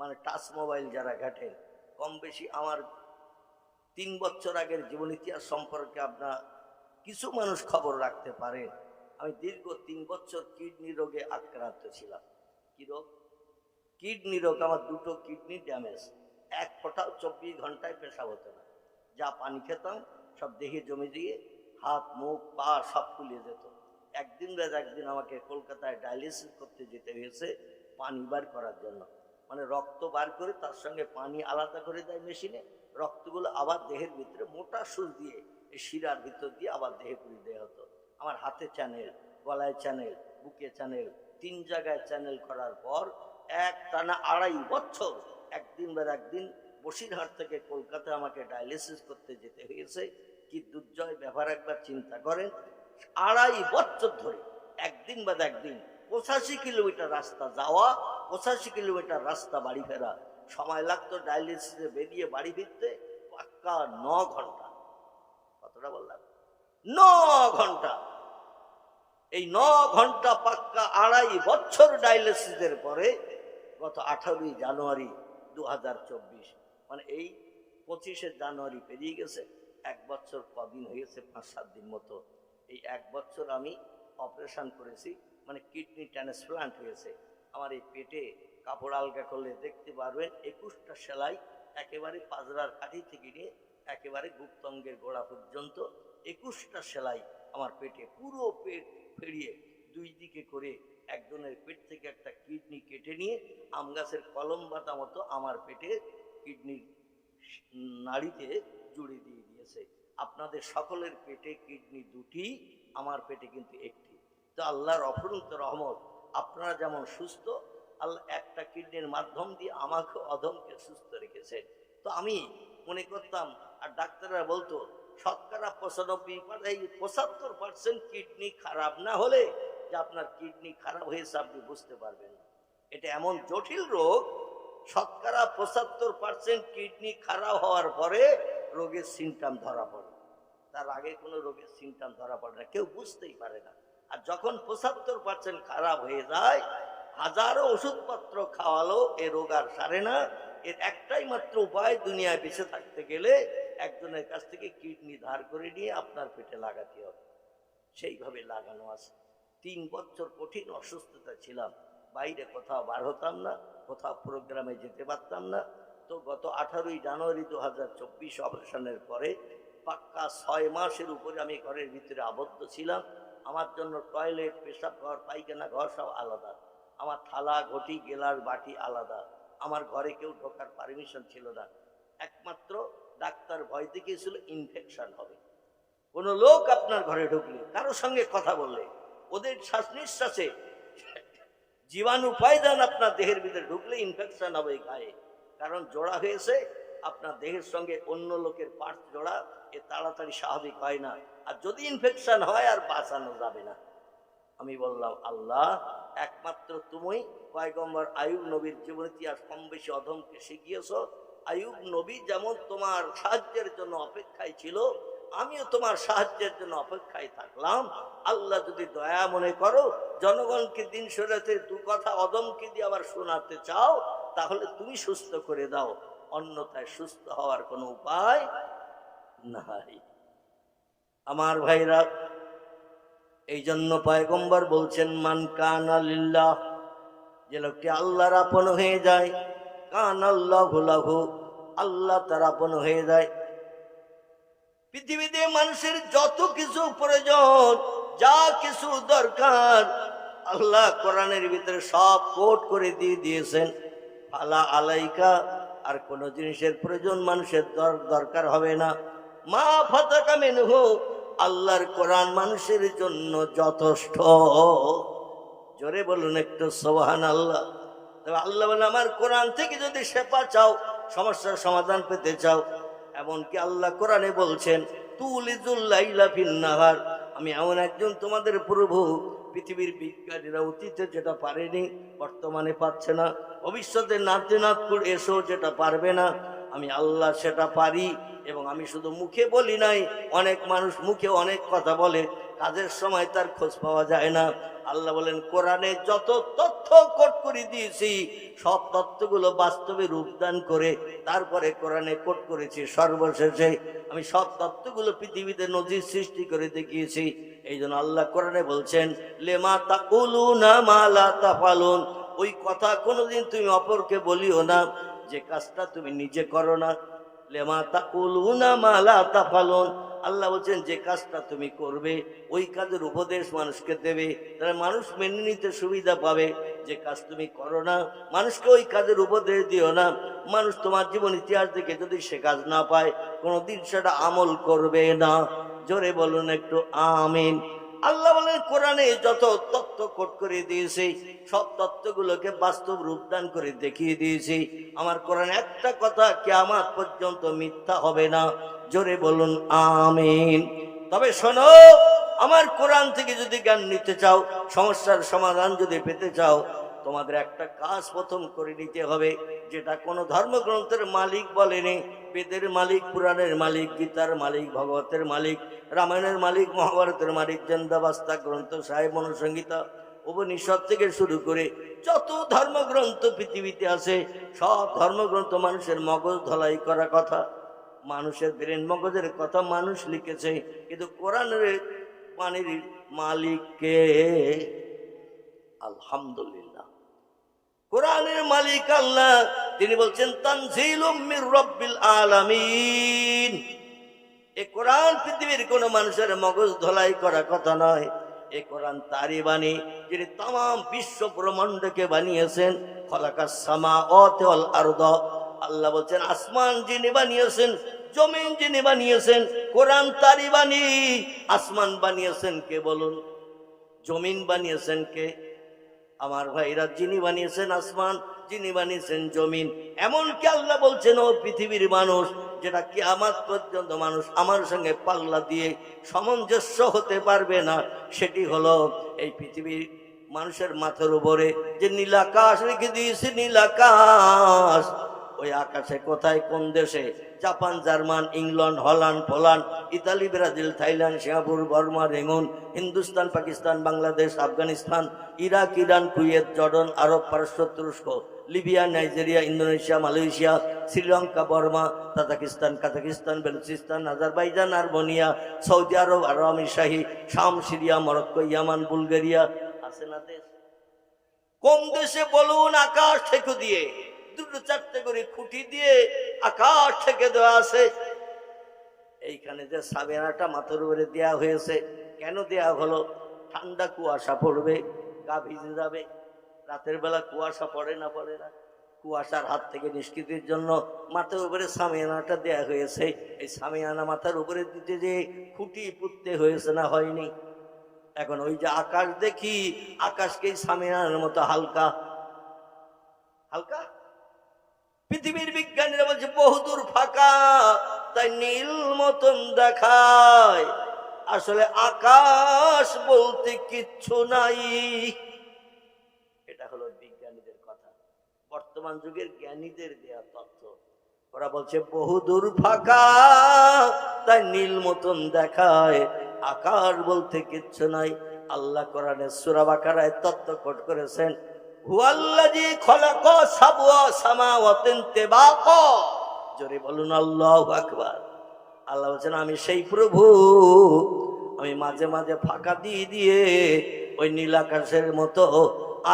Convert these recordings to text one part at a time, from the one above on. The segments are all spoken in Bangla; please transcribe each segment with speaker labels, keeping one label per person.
Speaker 1: মানে টাচ মোবাইল যারা ঘাটেন কম বেশি আমার তিন বছর আগের জীবন ইতিহাস সম্পর্কে আপনার কিছু মানুষ খবর রাখতে পারেন আমি দীর্ঘ তিন বছর কিডনি রোগে আক্রান্ত ছিলাম। কি রোগ? কিডনি রোগ, আমার দুটো কিডনি ড্যামেজ। এক ফোঁটাও চব্বিশ ঘন্টায় পেশা হতো না। যা পানি খেতাম, সব দেহে জমে দিয়ে, হাত, মুখ, পা সব ফুলিয়ে যেত। একদিন রাত একদিন আমাকে কলকাতায় ডায়ালিসিস করতে যেতে হয়েছে পানি বার করার জন্য। মানে রক্ত বার করে তার সঙ্গে পানি আলাদা করে দেয় মেশিনে, রক্তগুলো আবার দেহের ভিতরে মোটা সুচ দিয়ে এই শিরার ভিতর দিয়ে আবার দেহে পুরি দেওয়া হতো। আমার হাতে চ্যানেল গলায় চ্যানেল বুকে চ্যানেল তিন জায়গায় চ্যানেল করার পর এক টানা আড়াই বছর, একদিন বার একদিন বসিরহাট থেকে কলকাতায় আমাকে ডায়ালিসিস করতে যেতে হয়েছে। কি দুর্জয় ব্যবহার একবার চিন্তা করেন, আড়াই বছর ধরে, একদিন বাদ একদিন পঁচাশি কিলোমিটার রাস্তা যাওয়া পঁচাশি কিলোমিটার রাস্তা বাড়ি ফেরা। সময় লাগতো ডায়ালিসিসে বেরিয়ে বাড়ি ফিরতে। পাক্কা ন ঘণ্টা। কতটা বললাম? ন ঘণ্টা। এই ন ঘণ্টা পাক্কা আড়াই বছর ডায়ালিসিসের পরে গত আঠারোই জানুয়ারি দু হাজার চব্বিশ মানে এই পঁচিশে জানুয়ারি পেরিয়ে গেছে। এক বছর কদিন হয়েছে পাঁচ সাত দিন মতো। এই এক বছর আমি অপারেশন করেছি মানে কিডনি ট্রান্সপ্লান্ট হয়েছে। আমার এই পেটে কাপড় আলগা করলে দেখতে পারবেন একুশটা সেলাই একেবারে পাজরার কাঠি থেকে নিয়ে একেবারে গুপ্তঙ্গের গোড়া পর্যন্ত একুশটা সেলাই আমার পেটে পুরো পেট ফেরিয়ে দুই দিকে করে একজনের পেট থেকে একটা কিডনি কেটে নিয়ে আম গাছের কলম বাতা মতো আমার পেটে কিডনির নাড়িতে জুড়ে দিয়ে দিয়েছে। আপনাদের সকলের পেটে কিডনি দুটি, আমার পেটে কিন্তু একটি। তো আল্লাহর অফুরন্ত রহমত আপনারা যেমন সুস্থ, আল্লাহ একটা কিডনির মাধ্যম দিয়ে আমাকে অধমকে সুস্থ রেখেছে তো আমি মনে করতাম, আর ডাক্তাররা বলতো, শতকরা পঁচানব্বই এই পঁচাত্তর পার্সেন্ট কিডনি খারাপ না হলে যে আপনার কিডনি খারাপ হয়েছে আপনি বুঝতে পারবেন এটা এমন জটিল রোগ, শতকরা পঁচাত্তর পার্সেন্ট কিডনি খারাপ হওয়ার পরে রোগের সিমটাম ধরা পড়ে। তার আগে কোনো রোগের সিমটাম ধরা পড়ে না, কেউ বুঝতেই পারে না। আর যখন পঁচাত্তর পার্সেন্ট খারাপ হয়ে যায়, হাজারো ওষুধপত্র খাওয়ালো, এ রোগ আর সারে না। এর একটাই মাত্র উপায়, দুনিয়ায় বেঁচে থাকতে গেলে একজনের কাছ থেকে কিডনি ধার করে নিয়ে আপনার পেটে লাগাতে হবে। সেইভাবে লাগানো আছে। তিন বছর কঠিন অসুস্থতা ছিলাম। বাইরে কোথাও বার হতাম না, কোথাও প্রোগ্রামে যেতে পারতাম না। তো গত আঠারোই জানুয়ারি দু হাজার চব্বিশ অপারেশনের পরে পাক্কা ছয় মাসের উপরে আমি ঘরের ভিতরে আবদ্ধ ছিলাম। আমার জন্য টয়লেট পেশাব ঘর, পায়খানা ঘর সব আলাদা। আমার থালা, ঘটি গেলার বাটি আলাদা। আমার ঘরে কেউ ঢোকার পারমিশন ছিল না। একমাত্র ডাক্তার ভয় দেখিয়েছিল ইনফেকশন হবে। কোনো লোক আপনার ঘরে ঢুকলে কারোর সঙ্গে কথা বললে, ওদের শ্বাস নিঃশ্বাসে জীবাণু পায়দান আপনার দেহের ভিতরে ঢুকলে ইনফেকশন হবে গায়ে কারণ জোড়া হয়েছে আপনার দেহের সঙ্গে অন্য লোকের পার্ট জোড়া, এ তাড়াতাড়ি স্বাভাবিক হয় না। আর যদি ইনফেকশন হয়, আর বাঁচানো যাবে না। আমি বললাম, আল্লাহ, একমাত্র তুমি পয়গম্বর আয়ুব নবীর জীবন ইতিহাস কম বেশি অধমকে শিখিয়েছ। আয়ুব নবী যেমন তোমার সাহায্যের জন্য অপেক্ষায় ছিল, আমিও তোমার সাহায্যের জন্য অপেক্ষায় থাকলাম। আল্লাহ যদি দয়া মনে করো, জনগণকে দিন সরাতে দু কথা অদমকে দিয়ে আবার শোনাতে চাও, তাহলে তুমি সুস্থ করে দাও। অন্যথায় সুস্থ হওয়ার কোনো উপায় নাই। আমার ভাইরা, এই জন্য পায়গম্বর বলছেন, মান কান আলিল্লাহ যে লোকটি আল্লাহর আপন হয়ে যায়, কান আল্লাহ লাহু আল্লাহ তার আপন হয়ে যায়। পৃথিবীতে মানুষের যত কিছু প্রয়োজন, যা কিছু দরকার, আল্লাহ কোরআনের ভিতরে সব কোট করে দিয়ে দিয়েছেন। আলা আলাইকা আর কোন জিনিসের প্রয়োজন মানুষের দরকার হবে না। মা ফাতাকা মেনহ, আল্লাহর কোরআন মানুষের জন্য যথেষ্ট। জোরে বলুন একটু সোহান আল্লাহ তবে আল্লাহ বলে আমার কোরআন থেকে যদি সেপা চাও, সমস্যার সমাধান পেতে চাও। এমনকি আল্লাহ কোরআনে বলছেন তুলিজুল্লাইলা ফিন্নাহার আমি এমন একজন তোমাদের প্রভু পৃথিবীর বিজ্ঞানীরা অতীতে যেটা পারেনি, বর্তমানে পাচ্ছে না। ভবিষ্যতে নাতে এসো যেটা পারবে না। আমি আল্লাহ সেটা পারি এবং আমি শুধু মুখে বলি নাই, অনেক মানুষ মুখে অনেক কথা বলে, কাজের সময় তার খোঁজ পাওয়া যায় না। আল্লাহ বলেন, কোরআনে যত কোট করে দিয়েছি, সব তত্ত্বগুলো বাস্তবে রূপদান করে তারপরে কোরআনে কোট করেছি সর্বশেষে। আমি সব তত্ত্বগুলো পৃথিবীতে নজির সৃষ্টি করে দেখিয়েছি। এই জন্য আল্লাহ কোরআনে বলছেন, লেমা তাকুলু না মালা তাফালুন। ওই কথা কোনোদিন তুমি অপরকে বলিও না, যে কাজটা তুমি নিজে করো না। লেমা তাকুলু না মালা তাফালুন। আল্লাহ বলছেন, যে কাজটা তুমি করবে, ওই কাজের উপদেশ মানুষকে দেবে। তাহলে মানুষ মেনে নিতে সুবিধা পাবে। যে কাজ তুমি করো না, মানুষকে ওই কাজের উপদেশ দিও না। মানুষ তোমার জীবন ইতিহাস দেখে যদি সে কাজ না পায়, কোনোদিন সেটা আমল করবে না। জোরে বলুন একটু, আমিন। আল্লাহ বলেন, কোরআনে যত তত্ত্ব কোট করে দিয়েছে, সব তত্ত্বগুলোকে বাস্তব রূপদান করে দেখিয়ে দিয়েছি। আমার কোরআন একটা কথা কে আমার পর্যন্ত মিথ্যা হবে না। জোরে বলুন, আমিন। তবে শোনো, আমার কোরআন থেকে যদি জ্ঞান নিতে চাও, সমস্যার সমাধান যদি পেতে চাও, তোমাদের একটা কাজ প্রথম করে নিতে হবে, যেটা কোনো ধর্মগ্রন্থের মালিক বলেনি, বেদের মালিক, পুরাণের মালিক, গীতার মালিক, ভগবতের মালিক, রামায়ণের মালিক, মহাভারতের মালিক, জেন্দাবাস্তা গ্রন্থ, সাহেব মনুসংগীতা উপনিষদ থেকে শুরু করে যত ধর্মগ্রন্থ পৃথিবীতে আছে, সব ধর্মগ্রন্থ মানুষের মগজ ধলাই করা কথা। মানুষের ব্রেন মগজের কথা মানুষ লিখেছে, কিন্তু কোরআনের পানির মালিককে? আলহামদুলিল্লাহ। কোরআনের মালিক আল্লাহ, তিনি বলছেন, তানজিলুম মির রব্বিল আলামিন। এ কোরআন পৃথিবীর কোন মানুষের মগজ ধলাই করা কথা নয়, এ কোরআন তারই বাণী, যিনি তাম, বিশ্ব ব্রহ্মাণ্ডকে বানিয়েছেন, খলাকাস সামা অতেল আরদ। আল্লাহ বলছেন, আসমান যিনি বানিয়েছেন, জমিন যিনি বানিয়েছেন, কোরআন তারই বাণী। আসমান বানিয়েছেন কে বলুন? জমিন বানিয়েছেন কে? আমার ভাইরা যিনি বানিয়েছেন আসমান, যিনি বানিয়েছেন জমিন এমন এমনকি আল্লাহ বলছেন, ও পৃথিবীর মানুষ, যেটা কি আমার পর্যন্ত মানুষ আমার সঙ্গে পাল্লা দিয়ে সামঞ্জস্য হতে পারবে না, সেটি হলো এই পৃথিবীর মানুষের মাথার উপরে যে নীলাকাশ রেখে দিয়েছে, নীলাকাশ। ওই আকাশে কোথায়? কোন দেশে? Japan, German England Holland, Poland, Italy, Brazil, Thailand, Singapore, Burma Rangoon Hindustan, Pakistan, Bangladesh, Afghanistan, Iraq, Iran, Kuwait, Jordan, Arab পারস্য তুরস্ক Libya, Nigeria, Indonesia, Malaysia, Sri Lanka, Burma, Tajikistan, Kazakhstan, Balochistan, Azerbaijan, Armenia, Saudi Arab Arab শাহী, শাম, সিরিয়া, মরক্কো, ইয়ামান, বুলগেরিয়া, আছে না দেশ? কোন দেশে বলুন আকাশ থেকে দিয়ে? দুটো চারটে করে খুঁটি দিয়ে আকাশ থেকে দেওয়া আছে। এইখানে যে সাবেনাটা মাথার উপরে দেওয়া হয়েছে, কেন দেয়া হলো? ঠান্ডা কুয়াশা পড়বে, গা ভিজে যাবে। রাতের বেলা কুয়াশা পড়ে না পড়ে না? কুয়াশার হাত থেকে নিষ্কৃতির জন্য মাথার উপরে সামিয়ানাটা দেয়া হয়েছে। এই সামিয়ানা মাথার উপরে দিতে যে খুঁটি পুঁততে হয়েছে না হয়নি। এখন ওই যে আকাশ দেখি, আকাশকেই সামিয়ানার মতো হালকা। হালকা? পৃথিবীর বিজ্ঞানীরা বলছে, বহুদূর ফাঁকা, তাই নীল মতন দেখায়। আসলে আকাশ বলতে কিচ্ছু নাই। এটা হলো বিজ্ঞানীদের কথা। বর্তমান যুগের জ্ঞানীদের দেয়া তথ্য। ওরা বলছে, বহুদূর ফাঁকা, তাই নীল মতন দেখায়। আকাশ বলতে কিচ্ছু নাই। আল্লাহ কোরআনে সুরাবাকারায় তত্ত্ব কোট করেছেন। হুয়াল্লাজি বলুন, আল্লাহু আমি সেই প্রভু। আমি মাঝে মাঝে ফাঁকা দিয়ে দিয়ে ওই নীল আকাশের মতো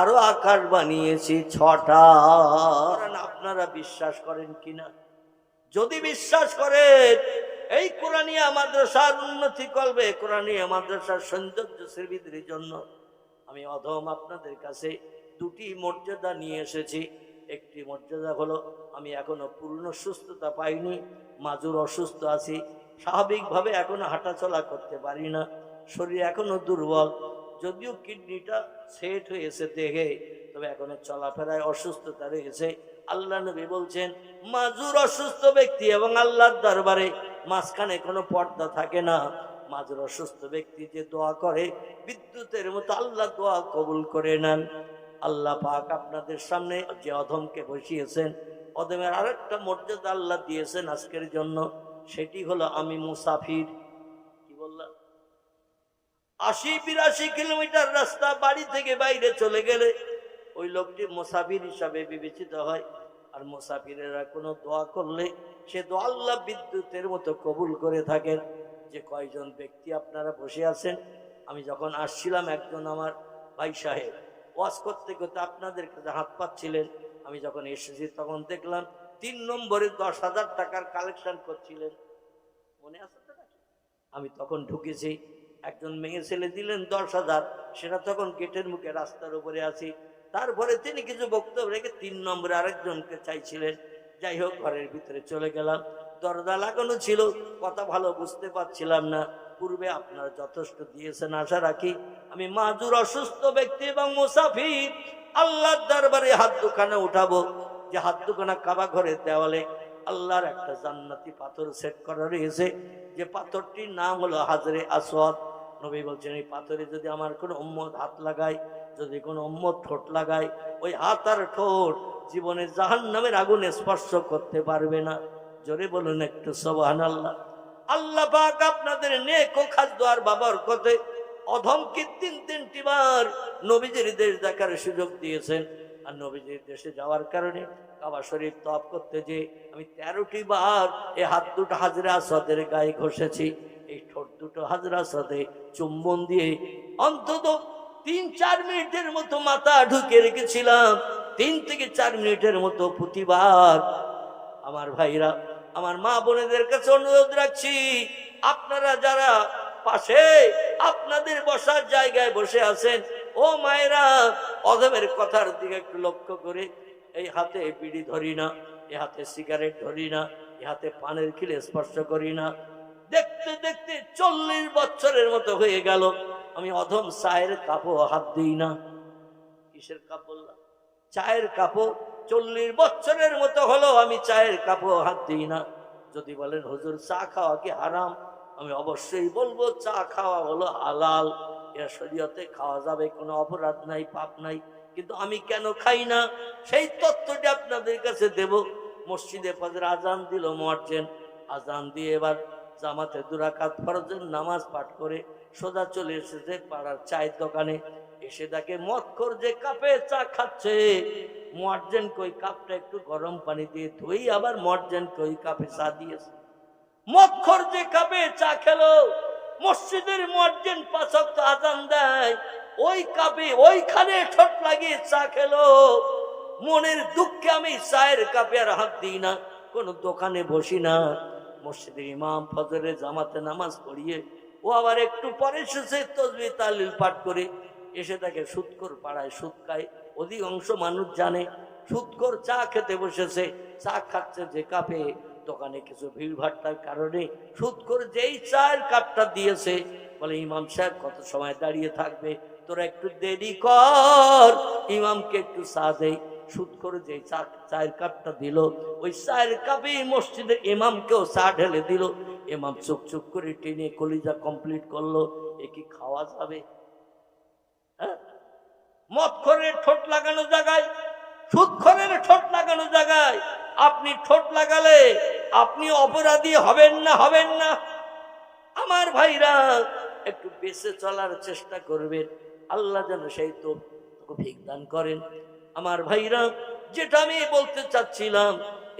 Speaker 1: আরও আকাশ বানিয়েছি ছটা। আপনারা বিশ্বাস করেন কিনা? যদি বিশ্বাস করেন, এই কোরআনিয়া মাদ্রাসার উন্নতি করবে কোরআনিয়া মাদ্রাসার সৌন্দর্য শ্রীবিদের জন্য। আমি অধম আপনাদের কাছে দুটি মর্যাদা নিয়ে এসেছি। একটি মর্যাদা হলো, আমি এখনও পূর্ণ সুস্থতা পাইনি, মাজুর অসুস্থ আছি, স্বাভাবিকভাবে এখনও হাঁটাচলা করতে পারি না, শরীর এখনও দুর্বল, যদিও কিডনিটা সেট হয়েছে দেখে তবে এখনও চলাফেরায় অসুস্থতা রয়েছে। আল্লাহ নবী বলছেন, মাজুর অসুস্থ ব্যক্তি এবং আল্লাহর দরবারে মাঝখানে কোনো পর্দা থাকে না। মাজুর অসুস্থ ব্যক্তি যে দোয়া করে, বিদ্যুতের মতো আল্লাহ দোয়া কবুল করে নেন। আল্লাহ পাক আপনাদের সামনে যে অধমকে বসিয়েছেন, অধমের আরেকটা মর্যাদা আল্লাহ দিয়েছেন আজকের জন্য, সেটি হলো আমি মুসাফির। কি বললাম আশি বিরাশি কিলোমিটার রাস্তা বাড়ি থেকে বাইরে চলে গেলে ওই লোকটি মোসাফির হিসাবে বিবেচিত হয়। আর মোসাফিরেরা কোনো দোয়া করলে সে দোয়া আল্লাহ বিদ্যুতের মতো কবুল করে থাকেন যে কয়জন ব্যক্তি আপনারা বসে আছেন। আমি যখন আসছিলাম একজন আমার ভাই সাহেব ওয়াজ করতে করতে আপনাদের কাছে হাত পাচ্ছিলেন। আমি যখন এসেছি তখন দেখলাম তিন নম্বরে দশ হাজার টাকার কালেকশন করছিলেন। মনে আছে আমি তখন ঢুকেছি, একজন মেয়ে ছেলে দিলেন দশ হাজার, সেটা তখন গেটের মুখে রাস্তার উপরে আছি। তারপরে তিনি কিছু বক্তব্য রেখে তিন নম্বরে আরেকজনকে চাইছিলেন। যাই হোক, ঘরের ভিতরে চলে গেলাম। দরজা লাগানো ছিল, কথা ভালো বুঝতে পারছিলাম না। পূর্বে আপনারা যথেষ্ট দিয়েছেন, আশা রাখি। আমি মাজুর অসুস্থ ব্যক্তি এবং মুসাফির, আল্লাহর দরবারে হাত দুখানা উঠাবো। যে হাত দুখানা কাবা ঘরের দেওয়ালে আল্লাহর একটা জান্নাতি পাথর সেট করা রয়েছে। যে পাথরটির নাম হলো হাজরে আসওয়াদ। নবী বলছেন, এই পাথরে যদি আমার কোনো উম্মত হাত লাগায়, যদি কোনো উম্মত ঠোঁট লাগায়, ওই হাত আর ঠোঁট জীবনে জাহান নামের আগুনে স্পর্শ করতে পারবে না। জোরে বলুন একটু সবাহান আল্লাহ আল্লাহ পাক আপনাদের নেক ও খাদ্য আর বাবার কথে অধমকে তিন তিনটি বার নবীজির দেশ দেখার সুযোগ দিয়েছেন। আর নবীজির দেশে যাওয়ার কারণে কাবা শরীফ তপ করতে যে আমি তেরোটি বার এই হাত দুটো হাজরা সদের গায়ে ঘষেছি। এই ঠোঁট দুটো হাজরা সদে চুম্বন দিয়ে অন্তত তিন চার মিনিটের মতো মাথা ঢুকে রেখেছিলাম। তিন থেকে চার মিনিটের মতো প্রতিবার। আমার ভাইরা আমার মা বোনেদের কাছে অনুরোধ রাখছি, আপনারা যারা পাশে আপনাদের বসার জায়গায় বসে আছেন, ও মায়েরা, অধমের কথার দিকে একটু লক্ষ্য করে, এই হাতে বিড়ি ধরি না, এ হাতে সিগারেট ধরি না, এ হাতে পানের খিলে স্পর্শ করি না। দেখতে দেখতে চল্লিশ বছরের মতো হয়ে গেল, আমি অধম চায়ের কাপও হাত দিই না। কিসের কাপ বললাম? চায়ের কাপও চল্লিশ বছরের মতো হলো আমি চায়ের কাপও হাত দিই না। যদি বলেন, হুজুর, চা খাওয়া কি হারাম? আমি অবশ্যই বলব, চা খাওয়া হলো হালাল। এর শরীয়তে খাওয়া যাবে, কোনো অপরাধ নাই, পাপ নাই। কিন্তু আমি কেন খাই না? সেই তথ্যটি আপনাদের কাছে দেব। মসজিদে ফজর আজান দিল মোয়ার্জেন আজান দিয়ে এবার জামাতে দুরাকাত ফরজের নামাজ পাঠ করে সোজা চলে এসেছে পাড়ার চায়ের দোকানে। এসে দেখে মদ খোর যে কাপে চা খাচ্ছে। মোয়ার্জেন কই, কাপটা একটু গরম পানি দিয়ে ধুই, আবার মোয়ার্জেন কই কাপে চা দিয়েছে। মক্ষর যে কাপে চা খেলো, মসজিদের মোয়ার্জেন পাঁচক আজান দেয়, ওই কাপে ওইখানে ঠোঁট লাগিয়ে চা খেলো। মনের দুঃখে আমি চায়ের কাপে আর হাত দিই না, কোনো দোকানে বসি না। মসজিদের ইমাম ফজরে জামাতে নামাজ পড়িয়ে, ও আবার একটু পরে এসেছে তসবি তালিল পাঠ করে। এসে তাকে সুৎকর পাড়ায় সুদ খায়। অধিকাংশ মানুষ জানে, সুৎকর চা খেতে বসেছে, চা খাচ্ছে যে কাপে। দোকানে কিছু ভিড় ভাট্টার কারণে সুৎকর যেই চায়ের কাপটা দিয়েছে, বলে, ইমাম সাহেব, কত সময় দাঁড়িয়ে থাকবে? তোরা একটু দেরি কর, ইমামকে একটু চা দেই। সুদ করে যে চা, চায়ের কাপটা দিল, ওই চায়ের কাপে মসজিদের ইমামকেও চা ঢেলে দিল। ইমাম চুপ চুপ করে টেনে কলিজা কমপ্লিট করল। এ কি খাওয়া যাবে? খরের ঠোঁট লাগানো জায়গায় সুদ খরের ঠোঁট লাগানো জায়গায় আপনি ঠোঁট লাগালে আপনি অপরাধী হবেন না হবেন না। আমার ভাইরা, একটু বেঁচে চলার চেষ্টা করবেন। আল্লাহ যেন সেই তো ভিক দান করেন। আমার ভাইরা, যেটা আমি বলতে চাচ্ছিলাম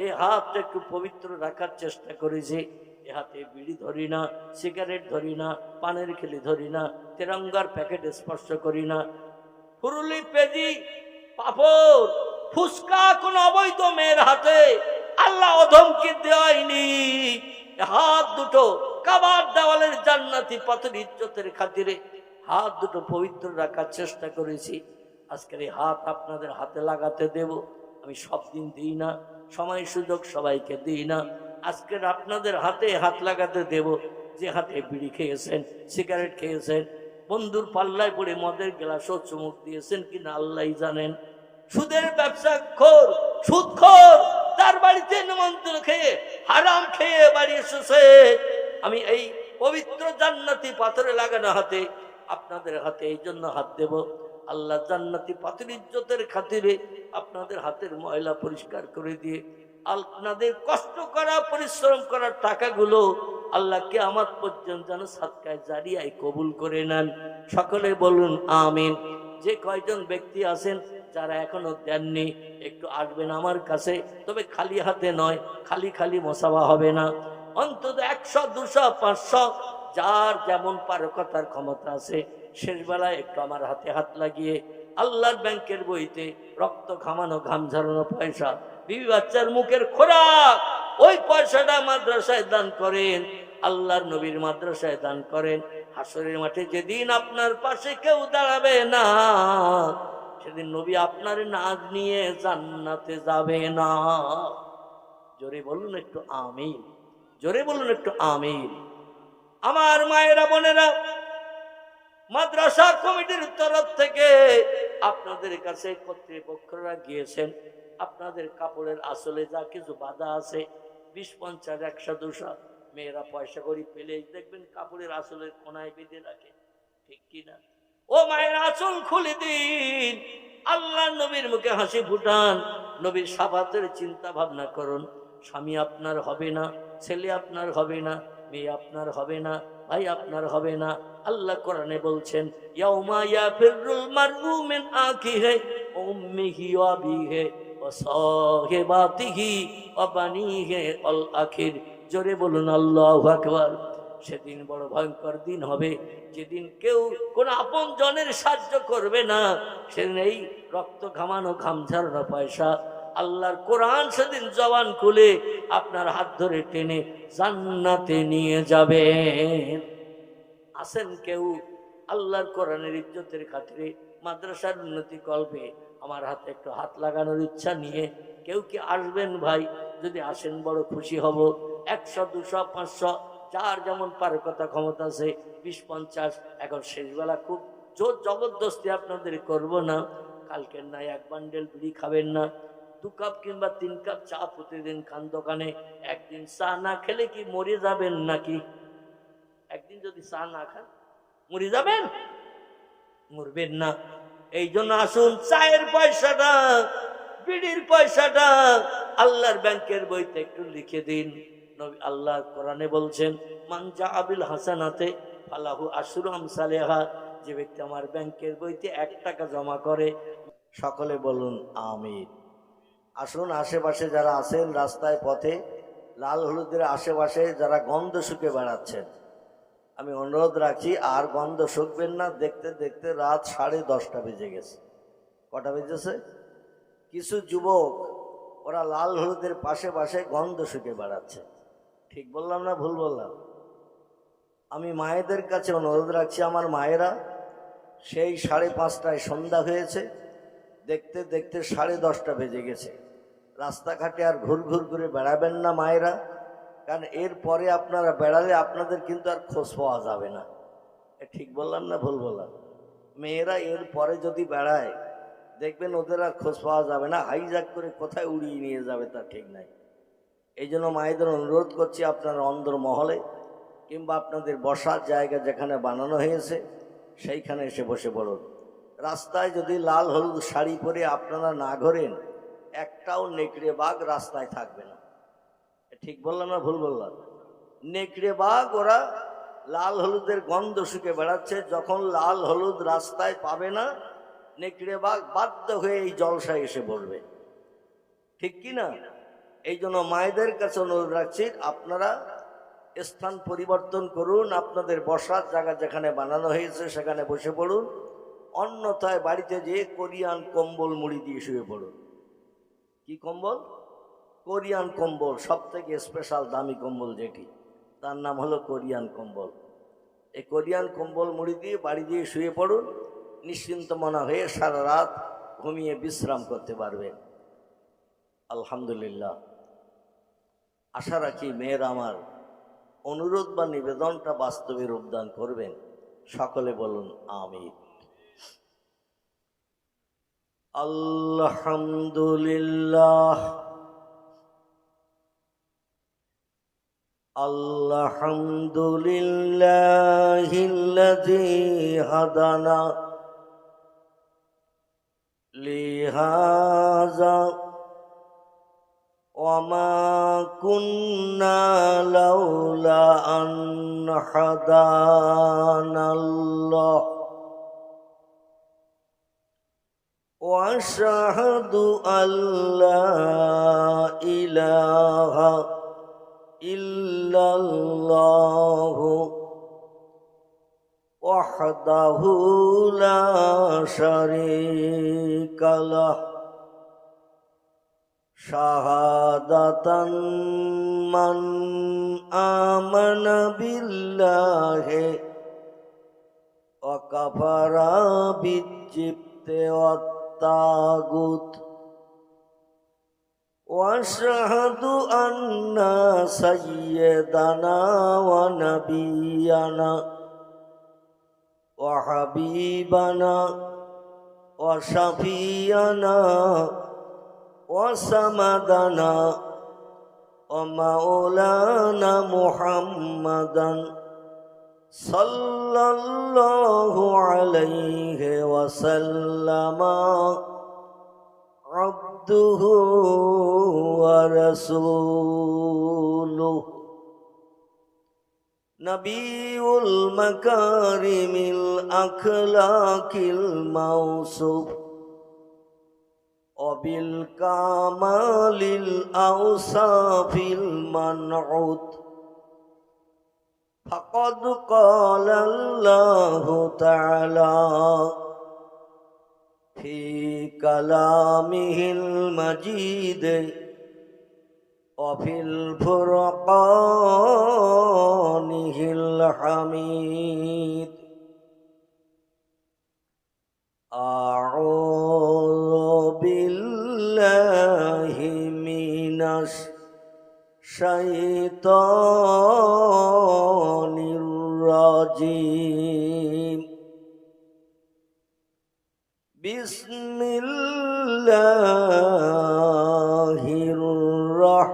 Speaker 1: এই হাতটা একটু পবিত্র রাখার চেষ্টা করেছি। এ হাতে বিড়ি ধরি না, সিগারেট ধরি না, পানের খেলি ধরি না, তেরঙ্গার প্যাকেট স্পর্শ করি না। ফুরুলি পেজি পাপড়, ফুসকা কোন অবৈধ মেয়ের হাতে আল্লাহ অধমকে দেওয়াইনি এ হাত দুটো কাবার দেওয়ালের জান্নাতি পাথর ইজ্জতের খাতিরে হাত দুটো পবিত্র রাখার চেষ্টা করেছি। আজকের এই হাত আপনাদের হাতে লাগাতে দেব। আমি সব দিন দিই না, সময় সুযোগ সবাইকে দিই না। আজকের আপনাদের হাতে হাত লাগাতে দেব। যে হাতে বিড়ি খেয়েছেন, সিগারেট খেয়েছেন, বন্ধুর পাল্লায় পড়ে মদের গ্লাসও চুমুক দিয়েছেন কিনা আল্লাহ জানেন। সুদের ব্যবসা খোর, সুদ খোর, তার বাড়িতে নিমন্ত্রণ খেয়ে, হারাম খেয়ে বাড়ি এসেছে। আমি এই পবিত্র জান্নাতি পাথরে লাগানো হাতে, আপনাদের হাতে এই জন্য হাত দেব। আল্লাহ জান্নাতি পাথর ইজ্জতের খাতিরে আপনাদের হাতের ময়লা পরিষ্কার করে দিয়ে আপনাদের কষ্ট করা, পরিশ্রম করার টাকাগুলো আল্লাহকে আমার পর্যন্ত যেন সাতকায় জারিয়ায় কবুল করে নেন। সকলে বলুন, আমিন। যে কয়জন ব্যক্তি আছেন, যারা এখনও দেননি, একটু আসবেন আমার কাছে। তবে খালি হাতে নয়, খালি খালি মশাবা হবে না। অন্তত একশো, দুশো, পাঁচশো, যার যেমন পারকতার ক্ষমতা আছে শেষ বেলায় একটু আমার হাতে হাত লাগিয়ে, আল্লাহর ব্যাংকের বইতে রক্ত ঘামানো, ঘাম ঝরানো পয়সা বিবি বাচ্চার মুখের খোরাক, ওই পয়সাটা মাদ্রাসায় দান করেন, আল্লাহর নবীর মাদ্রাসায় দান করেন। হাসরের মাঠে যেদিন আপনার পাশে কেউ দাঁড়াবে না, সেদিন নবী আপনার নাজ নিয়ে জান্নাতে যাবে না। জোরে বলুন একটু আমিন। জোরে বলুন একটু আমিন। আমার মায়েরা, বোনেরা, মাদ্রাসা কমিটির তরফ থেকে আপনাদের কাছে কর্তৃপক্ষরা গিয়েছেন। আপনাদের কাপড়ের আসলে যা কিছু বাধা আছে, বিশ, পঞ্চাশ, একশো, দুশো, মেয়েরা পয়সা করি পেলে দেখবেন কাপড়ের আসলের কোনায় বেঁধে রাখে। ঠিক কিনা? ও মায়ের আসল খুলে দিন। আল্লাহ নবীর মুখে হাসি ফুটান। নবীর সাফাতের চিন্তা ভাবনা করুন। স্বামী আপনার হবে না, ছেলে আপনার হবে না, মেয়ে আপনার হবে না, ভাই আপনার হবে না। আল্লাহ কোরআনে বলছেন, ইয়াউমা ইয়াফিরুল মারউ মিন আখিহি, উম্মিহি ওয়া আবিহি। জোরে বলুন, আল্লাহ আকবার। সেদিন বড় ভয়ঙ্কর দিন হবে। যেদিন কেউ কোনো আপন জনের সাহায্য করবে না, সেদিন এই রক্ত ঘামানো ঘাম ঝরানো পয়সা আল্লাহর কোরআন সেদিন জবান খুলে আপনার হাত ধরে টেনে জান্নাতে নিয়ে যাবেন আসেন কেউ? আল্লাহর কোরআনের ইজ্জতের খাতিরে মাদ্রাসার উন্নতি কল্পে আমার হাতে একটু হাত লাগানোর ইচ্ছা নিয়ে কেউ কি আসবেন ভাই? যদি আসেন বড় খুশি হব। একশো, দুশো, পাঁচশো, যার যেমন পারকতা ক্ষমতা আছে, বিশ, পঞ্চাশ, এখন শেষবেলা খুব জোর জবরদস্তি আপনাদের করব না। কালকের নাই এক বান্ডেল বিড়ি খাবেন না। দু কাপ কিংবা তিন কাপ চা প্রতিদিন খান দোকানে। একদিন চা না খেলে কি মরে যাবেন নাকি? একদিন যদি চা না খান, মরে যাবেন? মরবেন না। এই জন্য আসুন, চায়ের পয়সাটা, বিড়ির পয়সাটা আল্লাহর ব্যাংকের বইতে একটু লিখে দিন। আল্লাহ কোরআনে বলছেন মানজা আবিল হাসানাতে ফালাহু আশুর আমসালেহা যে ব্যক্তি আমার ব্যাংকের বইতে এক টাকা জমা করে, সকলে বলুন আমির আসুন, আশেপাশে যারা আছেন রাস্তায় পথে, লাল হলুদের আশেপাশে যারা গন্ধ শুকে বেড়াচ্ছেন আমি অনুরোধ রাখছি, আর গন্ধ শুকবেন না। দেখতে দেখতে রাত সাড়ে দশটা বেজে গেছে। কটা বেজেছে? কিছু যুবক, ওরা লাল হলুদের পাশে পাশে গন্ধ শুকে বেড়াচ্ছে। ঠিক বললাম না ভুল বললাম? আমি মায়েদের কাছে অনুরোধ রাখছি, আমার মায়েরা, সেই সাড়ে পাঁচটায় সন্ধ্যা হয়েছে। দেখতে দেখতে সাড়ে দশটা বেজে গেছে। রাস্তাঘাটে আর ঘুর ঘুর করে বেড়াবেন না মায়েরা। কারণ এরপরে আপনারা বেড়ালে আপনাদের কিন্তু আর খোঁজ পাওয়া যাবে না। ঠিক বললাম না ভুল বললাম? মেয়েরা এর পরে যদি বেড়ায়, দেখবেন ওদের আর খোঁজ পাওয়া যাবে না। হাইজাক করে কোথায় উড়িয়ে নিয়ে যাবে তা ঠিক নাই। এই জন্য মায়েদের অনুরোধ করছি আপনার অন্দর মহলে কিংবা আপনাদের বসার জায়গা যেখানে বানানো হয়েছে, সেইখানে এসে বসে পড়ুন। রাস্তায় যদি লাল হলুদ শাড়ি পরে আপনারা না ঘোরেন, একটাও নেকড়ে বাঘ রাস্তায় থাকবে না। ঠিক বললাম না, ভুল বললাম? নেকড়ে বাঘ ওরা লাল হলুদের গন্ধ শুকে বেড়াচ্ছে, যখন লাল হলুদ রাস্তায় পাবে না, নেকড়ে বাঘ বাধ্য হয়ে এই জলসায় এসে পড়বে। ঠিক কি না? এই জন্য মায়েদের কাছে অনুরোধ রাখছি, আপনারা স্থান পরিবর্তন করুন, আপনাদের বসার জায়গা যেখানে বানানো হয়েছে সেখানে বসে পড়ুন, অন্যথায় বাড়িতে যেয়ে কোরিয়ান কম্বল মুড়ি দিয়ে শুয়ে পড়ুন। কি কম্বল? কোরিয়ান কম্বল সব থেকে স্পেশাল দামি কম্বল যেটি, তার নাম হলো কোরিয়ান কম্বল। এই কোরিয়ান কম্বল মুড়ি দিয়ে, বাড়ি দিয়ে শুয়ে পড়ুন, নিশ্চিন্ত মনা হয়ে সারা রাত ঘুমিয়ে বিশ্রাম করতে পারবেন। আলহামদুলিল্লাহ। আশা রাখি মেয়ের আমার অনুরোধ বা নিবেদনটা বাস্তবে রূপদান করবেন। সকলে বলুন আমি আলহামদুলিল্লাহ। الحمد لله الذي هدانا لهذا وما كنا لولا أن هدانا الله واشهد ان لا اله ইল্লাল্লাহ ওয়াহদাহু লা শারীকা লাহ। শাহাদাতান মান আমানা বিল্লাহি ওয়া কাফারা বিজিবতে وأشهد أن سيدنا ونبينا وحبيبنا وشفينا وسمدنا ومولانا محمدا صلى الله عليه وسلم. عبده ورسوله نبي المكارم الأخلاق الموصوف وبالكمال الأوصاف المنعوت فقد قال الله تعالى في كلامه المجيد وفي الفرقانه الحميد أعوذ بالله من الشيطان الرجيم الله الرحمن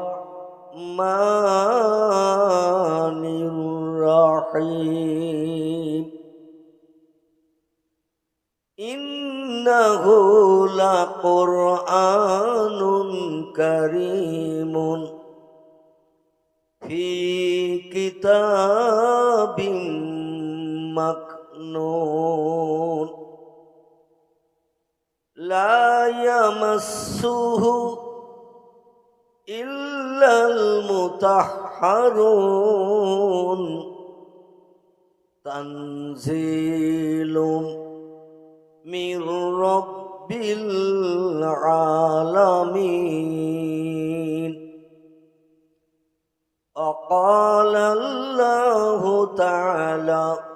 Speaker 1: الرحيم إنه لقرآن كريم في كتاب مكنون لا يمسه إلا المطهرون. تنزيل من رب العالمين. وقال الله تعالى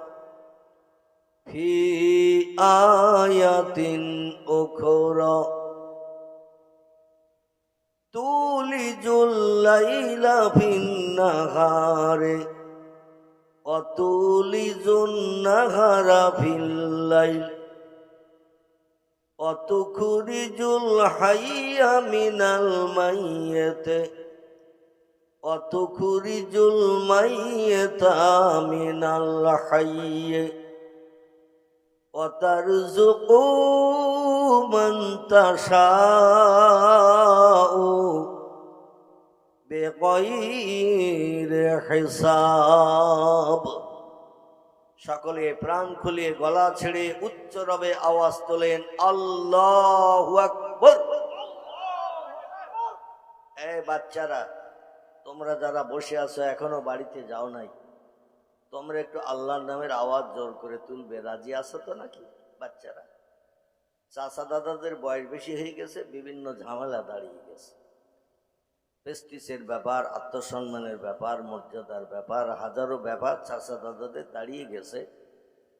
Speaker 1: في آية أخرى تولج الليل في النهار وتولج النهر في الليل وتخرج الحي من الميت وتخرج الميت من الحي وترزق من تشاء بغير حساب সকলে প্রাণ খুলিয়ে গলা ছেড়ে উচ্চ রবে আওয়াজ তোলেন আল্লাহ আকবর এ বাচ্চারা তোমরা যারা বসে আছো এখনো বাড়িতে যাও নাই তোমরা একটু আল্লাহর নামের আওয়াজ জোর করে তুলবে। রাজি আছো তো নাকি বাচ্চারা? চাচা দাদাদের বয়স বেশি হয়ে গেছে, বিভিন্ন ঝামেলা দাঁড়িয়ে গেছে। প্রেস্টিসের ব্যাপার, আত্মসম্মানের ব্যাপার, মর্যাদার ব্যাপার, হাজারো ব্যাপার চাচা দাদাদের দাঁড়িয়ে গেছে।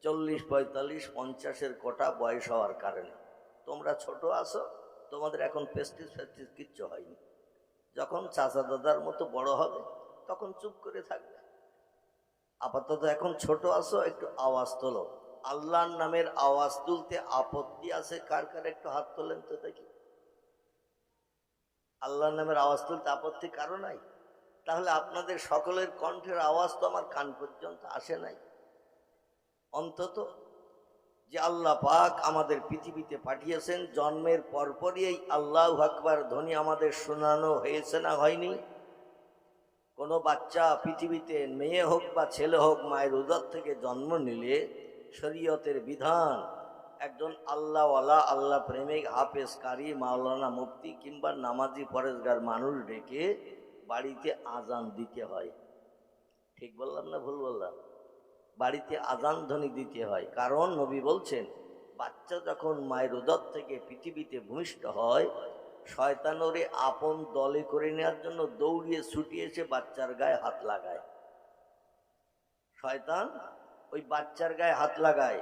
Speaker 1: চল্লিশ, পঁয়তাল্লিশ, পঞ্চাশের কোটা বয়স হওয়ার কারণে। তোমরা ছোট আছো, তোমাদের এখন পেস্টিস ফেস্টিস কিচ্ছু হয়নি। যখন চাচা দাদার মতো বড় হবে, তখন চুপ করে থাকবে। আপাতত এখন ছোট আছো, একটু আওয়াজ তোলো। আল্লাহর নামের আওয়াজ তুলতে আপত্তি আছে? কার কার একটু হাত তোলেন তো দেখি। আল্লাহর নামের আওয়াজ তুলতে আপত্তি কারও নাই? তাহলে আপনাদের সকলের কণ্ঠের আওয়াজ তো আমার কান পর্যন্ত আসে নাই। অন্তত যে আল্লাহ পাক আমাদের পৃথিবীতে পাঠিয়েছেন, জন্মের পরপরই এই আল্লাহ আকবার ধ্বনি আমাদের শোনানো হয়েছে না হয়নি? কোনো বাচ্চা পৃথিবীতে মেয়ে হোক বা ছেলে হোক, মায়ের উদর থেকে জন্ম নিলে শরীয়তের বিধান, একজন আল্লাহওয়ালা, আল্লাহ প্রেমিক হাফেজ কারি মাওলানা মুফতি কিংবা নামাজি পরেশগার মানুষ ডেকে বাড়িতে আজান দিতে হয়। ঠিক বললাম না ভুল বললাম? বাড়িতে আজান ধ্বনি দিতে হয়। কারণ নবী বলছেন, বাচ্চা যখন মায়ের উদর থেকে পৃথিবীতে ভূমিষ্ঠ হয় শয়তানরে আপন দলে করে নেওয়ার জন্য দৌড়িয়ে ছুটিয়ে এসে বাচ্চার গায়ে হাত লাগায়। শয়তান, ওই বাচ্চার গায়ে হাত লাগায়।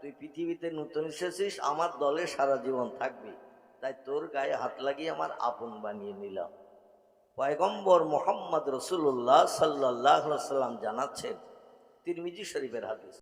Speaker 1: তুই পৃথিবীতে নতুন এসেছিস, আমার দলে সারা জীবন থাকবি। তাই তোর গায়ে হাত লাগিয়ে আমার আপন বানিয়ে নিলাম। পয়গম্বর মোহাম্মদ রসুল্লাহ সাল্লাহ সাল্লাম জানাচ্ছেন তিরমিজি শরীফের হাদিস।